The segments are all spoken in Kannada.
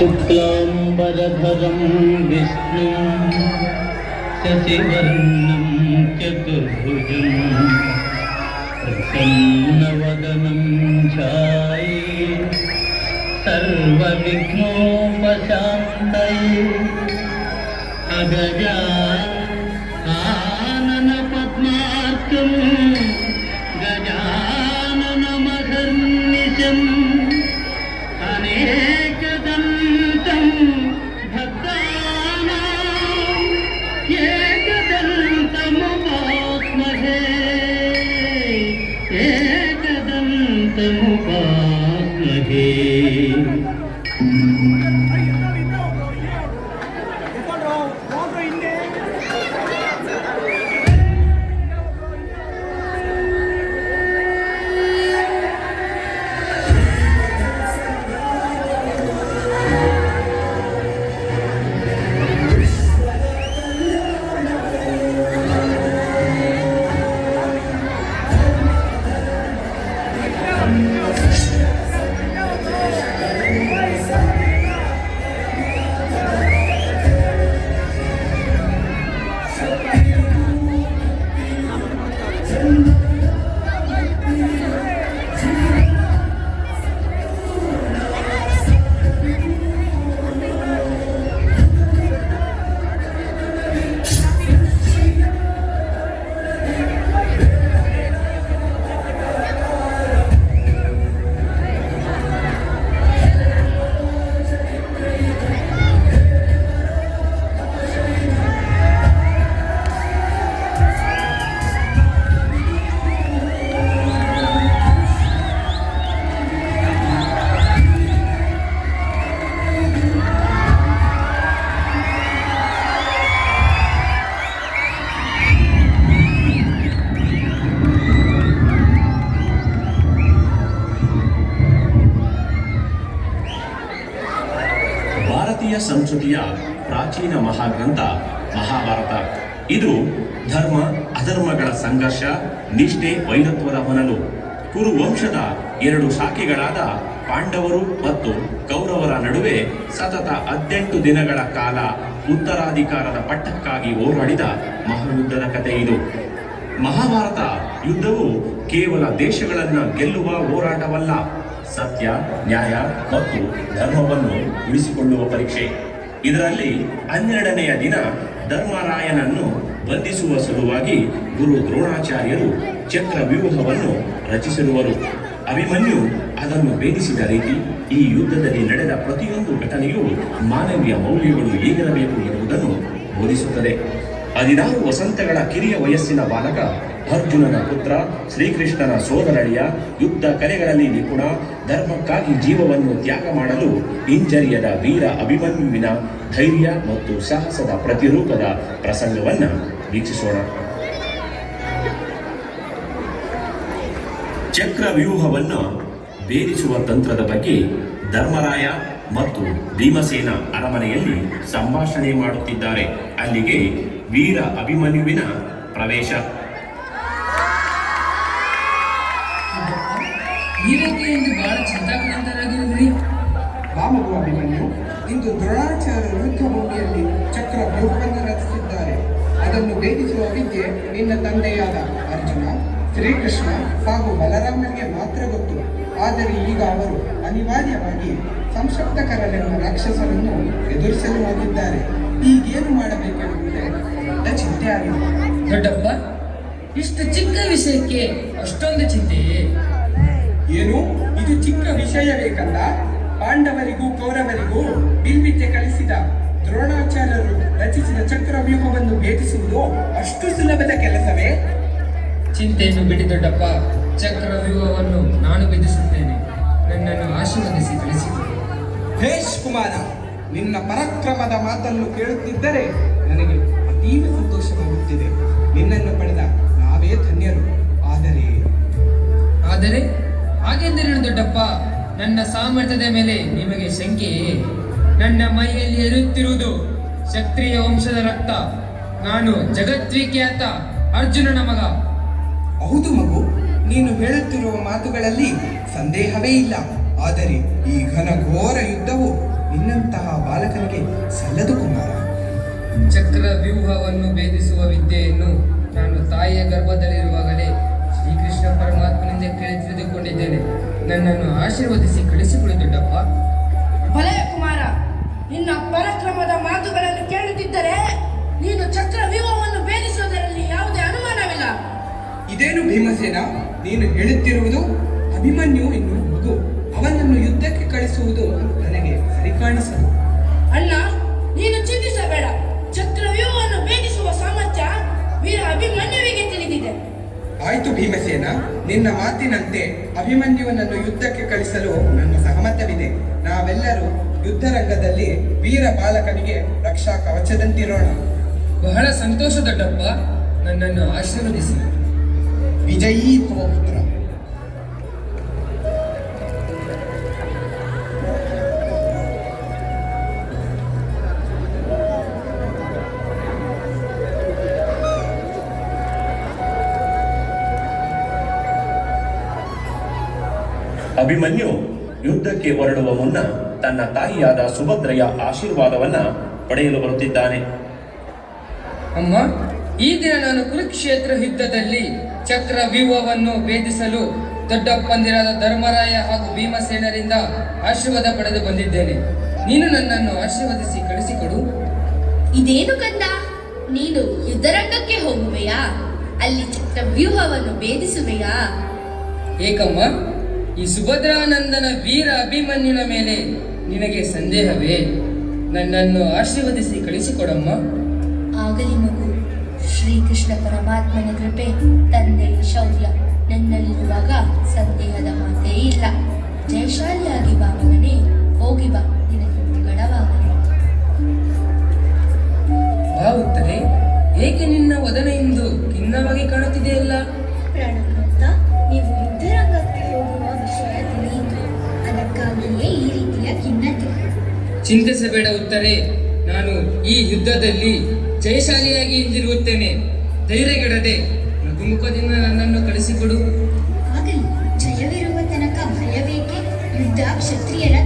शुक्लाम्बरधरं विष्णुं शशिवर्णं चतुर्भुजं प्रसन्नवदनं ध्याये सर्वविघ्नोपशान्तये अगजा आननपद्मार्कं गजाननमहर्निशम् ಸಂಸ್ಕೃತಿಯ ಪ್ರಾಚೀನ ಮಹಾಗ್ರಂಥ ಮಹಾಭಾರತ. ಇದು ಧರ್ಮ, ಅಧರ್ಮಗಳ ಸಂಘರ್ಷ, ನಿಷ್ಠೆ ವೈರತ್ವದ ಹೊನಲು. ಕುರು ವಂಶದ ಎರಡು ಶಾಖೆಗಳಾದ ಪಾಂಡವರು ಮತ್ತು ಕೌರವರ ನಡುವೆ ಸತತ ಹದಿನೆಂಟು ದಿನಗಳ ಕಾಲ ಉತ್ತರಾಧಿಕಾರದ ಪಟ್ಟಕ್ಕಾಗಿ ಹೋರಾಡಿದ ಮಹಾಯುದ್ಧದ ಕಥೆ ಇದು. ಮಹಾಭಾರತ ಯುದ್ಧವು ಕೇವಲ ದೇಶಗಳನ್ನ ಗೆಲ್ಲುವ ಹೋರಾಟವಲ್ಲ, ಸತ್ಯ, ನ್ಯಾಯ ಮತ್ತು ಧರ್ಮವನ್ನು ಉಳಿಸಿಕೊಳ್ಳುವ ಪರೀಕ್ಷೆ. ಇದರಲ್ಲಿ ಹನ್ನೆರಡನೆಯ ದಿನ ಧರ್ಮರಾಯನನ್ನು ಬಂಧಿಸುವ ಸಲುವಾಗಿ ಗುರು ದ್ರೋಣಾಚಾರ್ಯರು ಚಕ್ರ ವ್ಯೂಹವನ್ನು ರಚಿಸಿರುವರು. ಅಭಿಮನ್ಯು ಅದನ್ನು ಭೇದಿಸಿದ ರೀತಿ ಈ ಯುದ್ಧದಲ್ಲಿ ನಡೆದ ಪ್ರತಿಯೊಂದು ಘಟನೆಯು ಮಾನವೀಯ ಮೌಲ್ಯಗಳು ಹೇಗಿರಬೇಕು ಎಂಬುದನ್ನು ಬೋಧಿಸುತ್ತದೆ. ಹದಿನಾರು ವಸಂತಗಳ ಕಿರಿಯ ವಯಸ್ಸಿನ ಬಾಲಕ ಅರ್ಜುನನ ಪುತ್ರ, ಶ್ರೀಕೃಷ್ಣನ ಸೋದರಳಿಯ ಯುದ್ಧ ಕಲೆಗಳಲ್ಲಿ ನಿಪುಣ, ಧರ್ಮಕ್ಕಾಗಿ ಜೀವವನ್ನು ತ್ಯಾಗ ಮಾಡಲು ಹಿಂಜರಿಯದ ವೀರ ಅಭಿಮನ್ಯುವಿನ ಧೈರ್ಯ ಮತ್ತು ಸಾಹಸದ ಪ್ರತಿರೂಪದ ಪ್ರಸಂಗವನ್ನು ವೀಕ್ಷಿಸೋಣ. ಚಕ್ರವ್ಯೂಹವನ್ನು ಬೇರಿಸುವ ತಂತ್ರದ ಬಗ್ಗೆ ಧರ್ಮರಾಯ ಮತ್ತು ಭೀಮಸೇನ ಅರಮನೆಯಲ್ಲಿ ಸಂಭಾಷಣೆ ಮಾಡುತ್ತಿದ್ದಾರೆ. ಅಲ್ಲಿಗೆ ವೀರ ಅಭಿಮನ್ಯುವಿನ ಪ್ರವೇಶ. ಇಂದು ರಾಮಗುರು ಅಭಿಮನ್ಯು ಇಂದು ದ್ರೋಣಾಚಾರ್ಯ ಯುದ್ಧ ಭೂಮಿಯಲ್ಲಿ ಚಕ್ರ ವ್ಯೂಹವನ್ನು ರಚಿಸಿದ್ದಾರೆ. ಅದನ್ನು ಭೇದಿಸುವ ವಿದ್ಯೆ ನಿನ್ನ ತಂದೆಯಾದ ಅರ್ಜುನ ಶ್ರೀಕೃಷ್ಣ ಹಾಗೂ ಬಲರಾಮನಿಗೆ ಮಾತ್ರ ಗೊತ್ತು. ಆದರೆ ಈಗ ಅವರು ಅನಿವಾರ್ಯವಾಗಿ ಸಂಶಕ್ತಕರನೆಂಬ ರಾಕ್ಷಸರನ್ನು ಎದುರಿಸಲು ಹೋಗಿದ್ದಾರೆ. ಈಗೇನು ಮಾಡಬೇಕೆಂಬುದೇ ದೊಡ್ಡ ಚಿಂತೆ ಆಗಿದೆ. ದೊಡ್ಡಪ್ಪ ಇಷ್ಟು ಚಿಕ್ಕ ವಿಷಯಕ್ಕೆ ಅಷ್ಟೊಂದು ಚಿಂತೆಯೇ? ಏನು? ಇದು ಚಿಕ್ಕ ವಿಷಯ ಬೇಕಲ್ಲ? ಪಾಂಡವರಿಗೂ ಕೌರವರಿಗೂ ಬಿಲ್ವಿದ್ಯೆ ಕಲಿಸಿದ ದ್ರೋಣಾಚಾರ್ಯರು ರಚಿಸಿದ ಚಕ್ರವ್ಯೂಹವನ್ನು ಭೇದಿಸುವುದು ಅಷ್ಟು ಸುಲಭದ ಕೆಲಸವೇ? ಚಿಂತೆಯನ್ನು ಬಿಡಿ ದೊಡ್ಡಪ್ಪ ಚಕ್ರವ್ಯೂಹವನ್ನು ನಾನು ಭೇದಿಸುತ್ತೇನೆ. ನನ್ನನ್ನು ಆಶೀರ್ವದಿಸಿ ಕಳಿಸಿದೆ ಭೇಷ್ ಕುಮಾರ ನಿನ್ನ ಪರಾಕ್ರಮದ ಮಾತನ್ನು ಕೇಳುತ್ತಿದ್ದರೆ ನನಗೆ ಅತೀವ ಸಂತೋಷವಾಗುತ್ತಿದೆ. ನಿನ್ನನ್ನು ಪಡೆದ ದೊಡ್ಡಪ್ಪ ನನ್ನ ಸಾಮರ್ಥ್ಯದ ಮೇಲೆ ನಿಮಗೆ ಶಂಕೆಯೇ ನನ್ನ ಮೈಯಲ್ಲಿ ಎರುತ್ತಿರುವುದು ಕ್ಷತ್ರಿಯ ವಂಶದ ರಕ್ತ. ನಾನು ಜಗದ್ವಿಖ್ಯಾತ ಅರ್ಜುನನ ಮಗ. ಹೌದು ಮಗು ನೀನು ಹೇಳುತ್ತಿರುವ ಮಾತುಗಳಲ್ಲಿ ಸಂದೇಹವೇ ಇಲ್ಲ. ಆದರೆ ಈ ಘನ ಘೋರ ಯುದ್ಧವು ನಿನ್ನಂತಹ ಬಾಲಕನಿಗೆ ಸಲ್ಲದು ಕುಮಾರ. ಚಕ್ರ ವ್ಯೂಹವನ್ನು ಭೇದಿಸುವ ವಿದ್ಯೆಯನ್ನು ನಾನು ತಾಯಿಯ ಗರ್ಭದಲ್ಲಿರುವಾಗಲೇ ನನ್ನನ್ನು ಆಶೀರ್ವದಿಸಿ ಕಳಿಸಿಕೊಳ್ಳಿ ದೊಡ್ಡಪ್ಪ. ಭಲೆಯ ಕುಮಾರ ನಿನ್ನ ಪರಾಕ್ರಮದ ಮಾತುಗಳನ್ನು ಕೇಳುತ್ತಿದ್ದರೆ ನೀನು ಚಕ್ರ ವ್ಯೂಹವನ್ನು ಭೇದಿಸುವುದರಲ್ಲಿ ಯಾವುದೇ ಅನುಮಾನವಿಲ್ಲ. ಇದೇನು ಭೀಮಸೇನ? ನೀನು ಹೇಳುತ್ತಿರುವುದು ಅಭಿಮನ್ಯು ಇನ್ನು ಮಗು ಅವನನ್ನು ಯುದ್ಧಕ್ಕೆ ಕಳಿಸುವುದು ನನಗೆ ಸರಿ ಕಾಣಿಸದು ಅಣ್ಣ ನೀನು ಚಿಂತಿಸಬೇಡ. ಚಕ್ರ ವ್ಯೂಹವನ್ನು ಭೇದಿಸುವ ಸಾಮರ್ಥ್ಯ ವೀರ ಅಭಿಮನ್ಯುವಿಗೆ ತಿಳಿದಿದೆ. ಆಯ್ತು ಭೀಮಸೇನ ನಿನ್ನ ಮಾತಿನಂತೆ ಅಭಿಮನ್ಯುವನನ್ನು ಯುದ್ಧಕ್ಕೆ ಕಳಿಸಲು ನನ್ನ ಸಹಮತವಿದೆ. ನಾವೆಲ್ಲರೂ ಯುದ್ಧ ರಂಗದಲ್ಲಿ ವೀರ ಬಾಲಕನಿಗೆ ರಕ್ಷಾ ಕವಚದಂತಿರೋಣ. ಬಹಳ ಸಂತೋಷ ದೊಡ್ಡಪ್ಪ ನನ್ನನ್ನು ಆಶೀರ್ವದಿಸಿ. ವಿಜಯೀ ಪುತ್ರ. ಅಭಿಮನ್ಯು ಯುದ್ಧಕ್ಕೆ ಹೊರಡುವ ಮುನ್ನ ತನ್ನ ತಾಯಿಯಾದ ಸುಭದ್ರೆಯ ಆಶೀರ್ವಾದವನ್ನ ಪಡೆಯಲು ಬರುತ್ತಿದ್ದಾನೆ. ಅಮ್ಮ ಈ ದಿನ ನಾನು ಕುರುಕ್ಷೇತ್ರ ಯುದ್ಧದಲ್ಲಿ ಚಕ್ರ ವ್ಯೂಹವನ್ನು ಭೇದಿಸಲು ದೊಡ್ಡಪ್ಪಂದಿರಾದ ಧರ್ಮರಾಯ ಹಾಗೂ ಭೀಮಸೇನರಿಂದ ಆಶೀರ್ವಾದ ಪಡೆದು ಬಂದಿದ್ದೇನೆ. ನೀನು ನನ್ನನ್ನು ಆಶೀರ್ವದಿಸಿ ಕಳಿಸಿಕೊಡು. ಇದೇನು ಕಂದ? ನೀನು ಯುದ್ಧರಂಗಕ್ಕೆ ಹೋಗುವೆಯಾ? ಅಲ್ಲಿ ಚಕ್ರವ್ಯೂಹವನ್ನು ಭೇದಿಸುವೆಯಾ? ಏಕಮ್ಮ ಈ ಸುಭದ್ರಾನಂದನ ವೀರ ಅಭಿಮನ್ಯುನ ಮೇಲೆ ನಿನಗೆ ಸಂದೇಹವೇ? ನನ್ನನ್ನು ಆಶೀರ್ವದಿಸಿ ಕಳಿಸಿಕೊಡಮ್ಮ. ಆಗಲಿ ಮಗು. ಶ್ರೀಕೃಷ್ಣ ಪರಮಾತ್ಮನ ಕೃಪೆ ತಂದೆ ಶೌರ್ಯ ನನ್ನಲ್ಲಿರುವಾಗ ಸಂದೇಹದ ಮಾತೇ ಇಲ್ಲ. ಜಯಶಾಲಿಯಾಗಿ ಬಾ ಮಗನೇ. ಹೋಗಿ ಬಾ. ನಿನಗೆ ಮಂಗಳವಾಗಲಿ ಭಾವುತ್ತರೆ ಏಕೆ ನಿನ್ನ ವದನ ಇಂದು ಖಿನ್ನವಾಗಿ ಕಾಣುತ್ತಿದೆಯಲ್ಲ? ಪ್ರಾಣಭಕ್ತ ಚಿಂತಿಸಬೇಡ ಉತ್ತರೆ. ನಾನು ಈ ಯುದ್ಧದಲ್ಲಿ ಜಯಶಾಲಿಯಾಗಿ ಹಿಂದಿರುಗುತ್ತೇನೆ. ಧೈರ್ಯಗೆಡದೆ ನಗುಮುಖದಿಂದ ನನ್ನನ್ನು ಕಳಿಸಿಕೊಡು. ಆಗಲಿ ಜಯವಿರುವ ತನಕ ಭಯಬೇಕೆ ಯುದ್ಧ ಕ್ಷತ್ರಿಯರ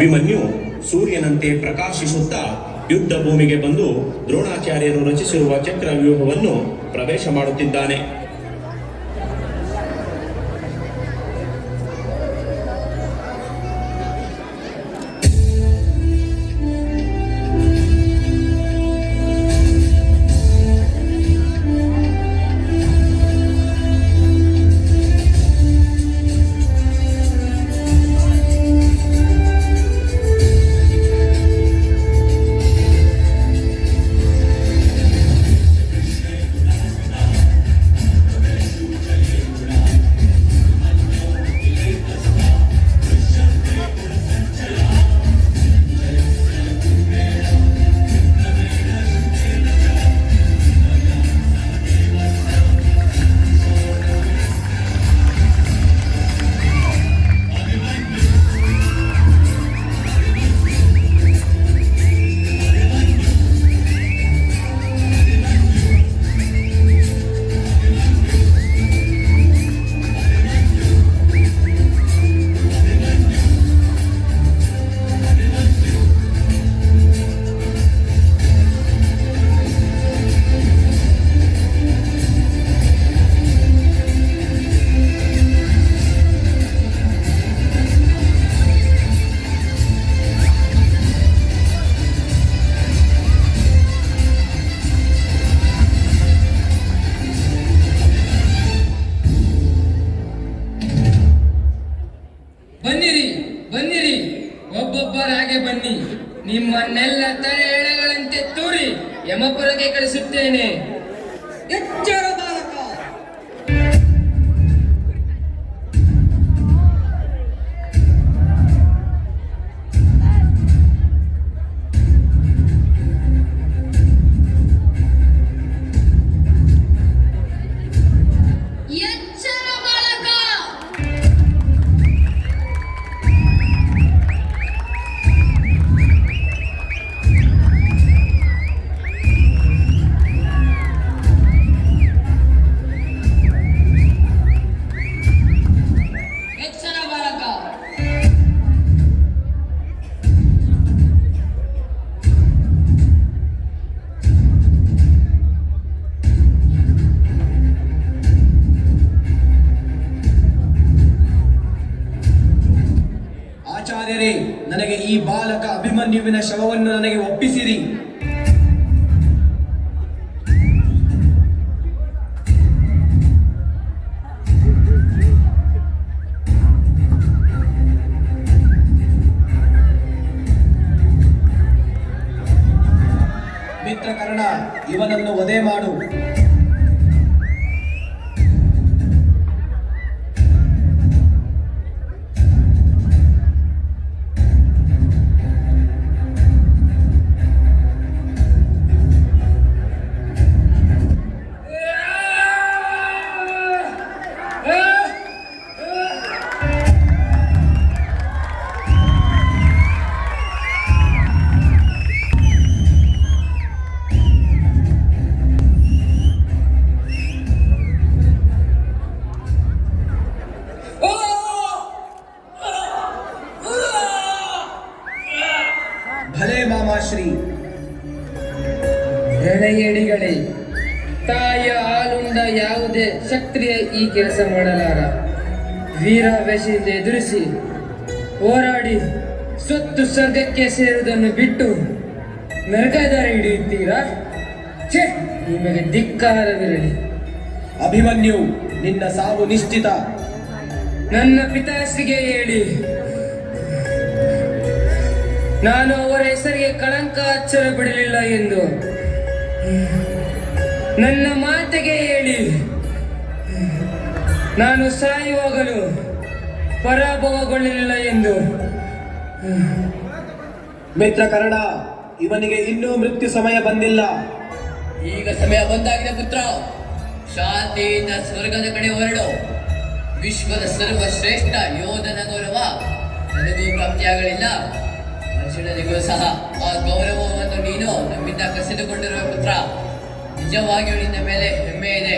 ಅಭಿಮನ್ಯು ಸೂರ್ಯನಂತೆ ಪ್ರಕಾಶಿಸುತ್ತಾ ಯುದ್ಧ ಭೂಮಿಗೆ ಬಂದು ದ್ರೋಣಾಚಾರ್ಯರು ರಚಿಸಿರುವ ಚಕ್ರವ್ಯೂಹವನ್ನು ಪ್ರವೇಶ ಮಾಡುತ್ತಿದ್ದಾನೆ. ಅಭಿಮನ್ಯುವಿನ ಶವವನ್ನು ನನಗೆ ಒಪ್ಪಿಸಿರಿ. ಮಿತ್ರಕರ್ಣ ಇವನನ್ನು ವಧೆ ಮಾಡು. ಕೆಲಸ ಮಾಡಲಾರ. ವೀರಾವೇಶದಿಂದ ಎದುರಿಸಿ ಹೋರಾಡಿ ಸ್ವತ್ತು ಸ್ವರ್ಗಕ್ಕೆ ಸೇರುವುದನ್ನು ಬಿಟ್ಟು ನರಕದಾರ ಹಿಡಿಯುತ್ತೀರಾ? ಛೇ ನಿಮಗೆ ಧಿಕ್ಕಾರವಿರಲಿ. ಅಭಿಮನ್ಯು ನಿನ್ನ ಸಾವು ನಿಶ್ಚಿತ. ನನ್ನ ಪಿತಾಸಿಗೆ ಹೇಳಿ. ನಾನು ಅವರ ಹೆಸರಿಗೆ ಕಳಂಕ ಅಚ್ಚರ ಬಿಡಲಿಲ್ಲ ಎಂದು. ನನ್ನ ಮಾತಿಗೆ ಹೇಳಿ. ನಾನು ಸಾಯುವಾಗಲು ಪರಾಭವಗೊಳ್ಳಲಿಲ್ಲ ಎಂದು. ಮಿತ್ರ ಕರಡ ಇವನಿಗೆ ಇನ್ನೂ ಮೃತ್ಯು ಸಮಯ ಬಂದಿಲ್ಲ. ಈಗ ಸಮಯ ಬಂದಾಗಿದೆ ಪುತ್ರ. ಶಾಂತಿಯಿಂದ ಸ್ವರ್ಗದ ಕಡೆ ಹೊರಡು. ವಿಶ್ವದ ಸರ್ವಶ್ರೇಷ್ಠ ಯೋಧನ ಗೌರವ ನನಗೂ ಪ್ರಾಪ್ತಿಯಾಗಲಿಲ್ಲ. ಅರ್ಜುನನಿಗೂ ಸಹ ಆ ಗೌರವವನ್ನು ನೀನು ನಮ್ಮಿಂದ ಕಸಿದುಕೊಂಡಿರುವ ಪುತ್ರ. ನಿಜವಾಗಿಯೂ ನಿನ್ನ ಮೇಲೆ ಹೆಮ್ಮೆ ಇದೆ.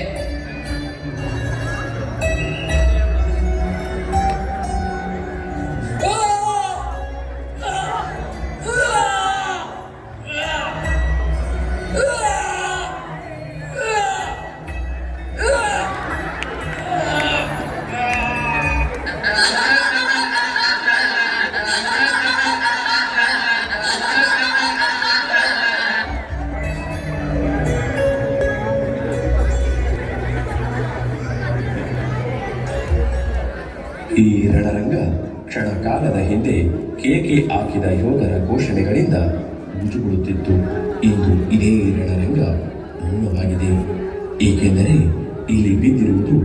ಈ ರಣರಂಗ ಕ್ಷಣ ಕಾಲದ ಹಿಂದೆ ಕೇಕೆ ಹಾಕಿದ ಯೋಧರ ಘೋಷಣೆಗಳಿಂದ ಮುಜುಗುಡುತ್ತಿತ್ತು ಇಂದು ಇದೇ ರಣರಂಗ ಮೌನವಾಗಿದೆ ಏಕೆಂದರೆ ಇಲ್ಲಿ ಬಿದ್ದಿರುವುದು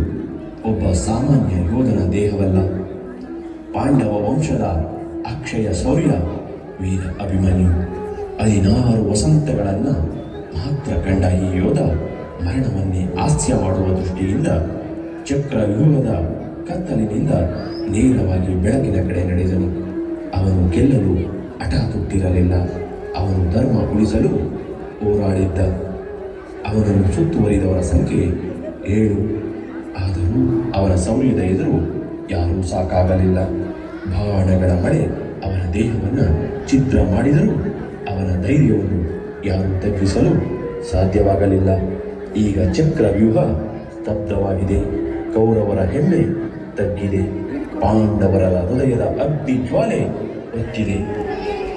ಒಬ್ಬ ಸಾಮಾನ್ಯ ಯೋಧನ ದೇಹವಲ್ಲ. ಪಾಂಡವ ವಂಶದ ಅಕ್ಷಯ ಶೌರ್ಯ ವೀರ ಅಭಿಮನ್ಯು. ಹದಿನಾರು ವಸಂತಗಳನ್ನು ಮಾತ್ರ ಕಂಡ ಈ ಯೋಧ ಮರಣವನ್ನೇ ಹಾಸ್ಯ ಮಾಡುವ ದೃಷ್ಟಿಯಿಂದ ಚಕ್ರವ್ಯೂಹದ ಕತ್ತಲಿನಿಂದ ನೇರವಾಗಿ ಬೆಳಕಿನ ಕಡೆ ನಡೆದನು. ಅವನು ಗೆಲ್ಲಲು ಹಠ ಅವನು ಧರ್ಮ ಉಳಿಸಲು ಹೋರಾಡಿದ್ದ. ಅವನನ್ನು ಸುತ್ತುವರಿದವರ ಸಂಖ್ಯೆ ಏಳು. ಆದರೂ ಅವನ ಸೌರ್ಯದ ಎದುರು ಯಾರೂ ಸಾಕಾಗಲಿಲ್ಲ. ಬಾಣಗಳ ಮಳೆ ಅವನ ದೇಹವನ್ನು ಚಿತ್ರ ಮಾಡಿದರೂ ಅವನ ಧೈರ್ಯವನ್ನು ಯಾರೂ ತಗ್ಗಿಸಲು ಸಾಧ್ಯವಾಗಲಿಲ್ಲ. ಈಗ ಚಕ್ರವ್ಯೂಹ ಸ್ತಬ್ಧವಾಗಿದೆ. ಕೌರವರ ಹೆಮ್ಮೆ ತಗ್ಗಿದೆ. ಪಾಂಡವರ ಹೃದಯದ ಅಗ್ನಿ ಜ್ವಾಲೆ ಹೊತ್ತಿದೆ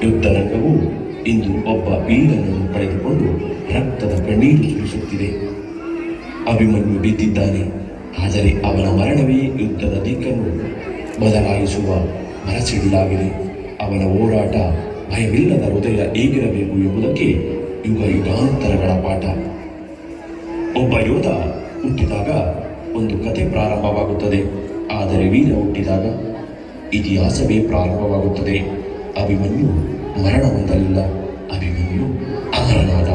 ಯುದ್ಧರಂಗವು ಇಂದು ಒಬ್ಬ ವೀರನನ್ನು ಪಡೆದುಕೊಂಡು ರಕ್ತದ ಕಣ್ಣೀರು ಸುರಿಸುತ್ತಿದೆ. ಅಭಿಮನ್ಯು ಬಿದ್ದಿದ್ದಾನೆ, ಆದರೆ ಅವನ ಮರಣವೇ ಯುದ್ಧದ ದಿಕ್ಕನ್ನು ಬದಲಾಯಿಸುವ ಮನಸ್ಸಿಡಲಾಗಿದೆ ಅವನ ಹೋರಾಟ ಭಯವಿಲ್ಲದ ಹೃದಯ ಹೇಗಿರಬೇಕು ಎಂಬುದಕ್ಕೆ ಯುಗ ಯುಗಾಂತರಗಳ ಪಾಠ. ಒಬ್ಬ ಯೋಧ ಹುಟ್ಟಿದಾಗ ಒಂದು ಕತೆ ಪ್ರಾರಂಭವಾಗುತ್ತದೆ, ಆದರೆ ವೀರ ಹುಟ್ಟಿದಾಗ ಇತಿಹಾಸವೇ ಪ್ರಾರಂಭವಾಗುತ್ತದೆ. ಅಭಿಮನ್ಯು ಮರಣ ಹೊಂದಲಿಲ್ಲ ಅಭಿಮನ್ಯು ಅಮರನಾದ